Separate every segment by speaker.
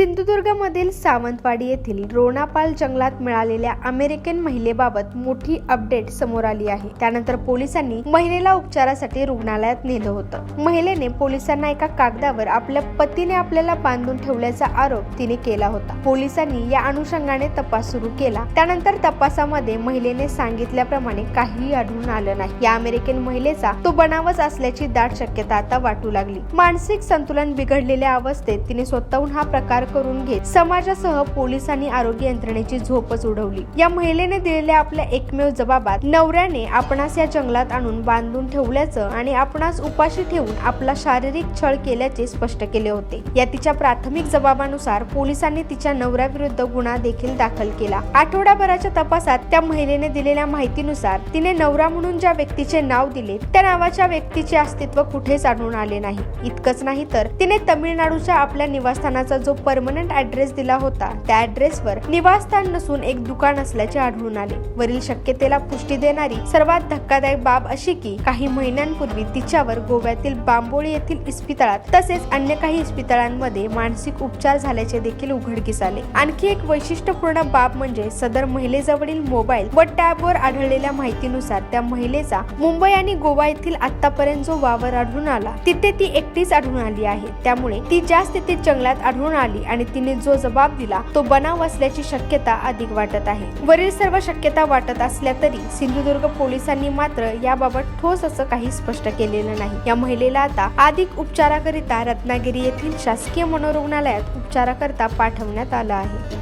Speaker 1: सिंधुदुर्गमधील सावंतवाडी येथील रोणापाल जंगलात मिळालेल्या अमेरिकन महिलेबाबत मोठी अपडेट समोर आली आहे. त्यानंतर पोलिसांनी महिलेला उपचारासाठी रुग्णालयात नेलं होतं. महिलेने पोलिसांना एका कागदावर आपल्या पतीने आपल्याला बांधून ठेवल्याचा आरोप तिने केला होता. पोलिसांनी या अनुषंगाने तपास सुरू केला. त्यानंतर तपासामध्ये महिलेने सांगितल्याप्रमाणे काहीही आढळून आलं नाही. या अमेरिकन महिलेचा तो बनावच असल्याची दाट शक्यता आता वाटू लागली. मानसिक संतुलन बिघडलेल्या अवस्थेत तिने स्वतःहून हा प्रकार करून घेत समाजासह पोलीस आणि आरोग्य यंत्रणेची झोपच उडवली. या महिलेने दिलेल्या आपल्या एकमेव जबाबात नवऱ्याने आपणास या जंगलात आणून बांधून ठेवल्याचं आणि आपणास उपाशी ठेवून आपला शारीरिक छळ केल्याचे स्पष्ट केले होते. या तिच्या प्राथमिक जबाबानुसार पोलिसांनी तिच्या नवऱ्याविरुद्ध गुन्हा देखील दाखल केला. आठवड्याभराच्या तपासात त्या महिलेने दिलेल्या माहितीनुसार तिने नवरा म्हणून ज्या व्यक्तीचे नाव दिले त्या नावाच्या व्यक्तीचे अस्तित्व कुठेच आढळून आले नाही. इतकंच नाही तर तिने तमिळनाडूच्या आपल्या निवासस्थानाचा जो परमनंट ऍड्रेस दिला होता. त्या ऍड्रेसवर निवासस्थान नसून एक दुकान असल्याचे आढळून आले. वरील शक्यतेला पुष्टी देणारी सर्वात धक्कादायक बाब अशी की काही महिन्यांपूर्वी तिच्यावर गोव्यातील बांबोळी येथील इस्पितळात तसेच अन्य काही इस्पितळांमध्ये मानसिक उपचार झाल्याचे देखील उघडकीस आले. आणखी एक वैशिष्ट्यपूर्ण बाब म्हणजे सदर महिलेजवळील मोबाईल व टॅबवर आढळलेल्या माहितीनुसार त्या महिलेचा मुंबई आणि गोवा येथील आतापर्यंत जो वावर आढळून आला तिथे ती एकटीच आढळून आली आहे. त्यामुळे ती ज्या स्थितीत जंगलात आढळून आली आणि तिने जो जबाब दिला तो बनाव असल्याची शक्यता अधिक वाटत आहे. वरील सर्व शक्यता वाटत असल्या तरी सिंधुदुर्ग पोलिसांनी मात्र याबाबत ठोस असं काही स्पष्ट केलेलं नाही. या महिलेला आता अधिक उपचाराकरिता रत्नागिरी येथील शासकीय मनोरुग्णालयात उपचाराकरता पाठवण्यात आलं आहे.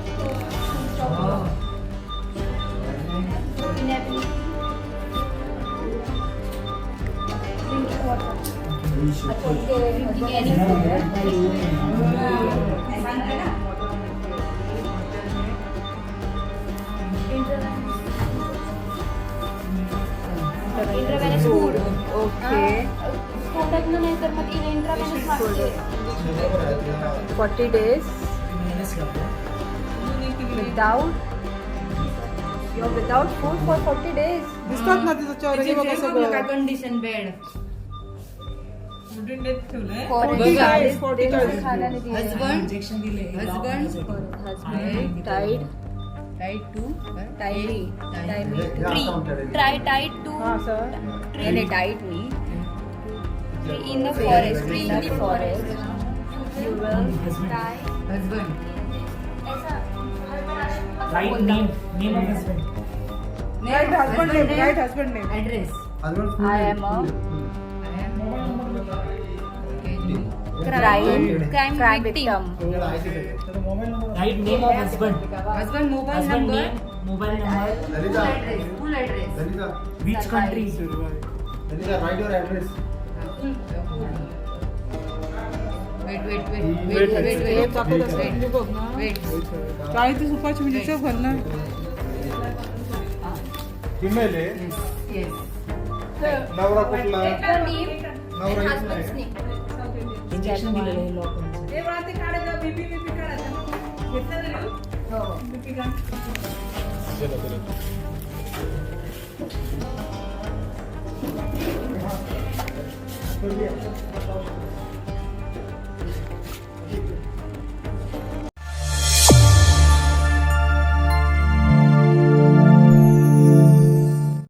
Speaker 2: इंट्राव्हेनस फूड
Speaker 3: ओके
Speaker 2: कोंडकनं नाही तर मग इंट्राव्हेनस मागते
Speaker 3: forty days without your without food for forty days
Speaker 4: दिसतात ना तिचं चेहरा हे बघा सगळं
Speaker 5: कंडिशन बेड Husband injection दिले हजबंड
Speaker 3: टाईड
Speaker 5: टाईट टू
Speaker 3: टायरी
Speaker 2: ट्राय टाईट टू
Speaker 3: हा sir
Speaker 5: train diet me
Speaker 2: in the forest tree in the
Speaker 3: forest you will
Speaker 2: try
Speaker 5: husband
Speaker 6: Right name, name of husband.
Speaker 4: Right name right husband name
Speaker 5: address
Speaker 3: I am a
Speaker 2: crime crime
Speaker 3: crime
Speaker 2: victim
Speaker 3: victim.
Speaker 6: Right name of husband.
Speaker 5: Husband mobile
Speaker 6: Husband number mobile number.
Speaker 5: Address full address
Speaker 6: Which country?
Speaker 7: write your address.
Speaker 5: Wait wait wait wait wait
Speaker 4: हे
Speaker 5: wait
Speaker 4: म्हणजे
Speaker 5: wait
Speaker 4: चाळीस रुपयाची म्हणजे चोख भर ना
Speaker 7: Female आहे
Speaker 5: yes
Speaker 7: नवरा कुठला? नवरा इथला आहे.
Speaker 6: Injection दिलेलं आहे lock मध्ये.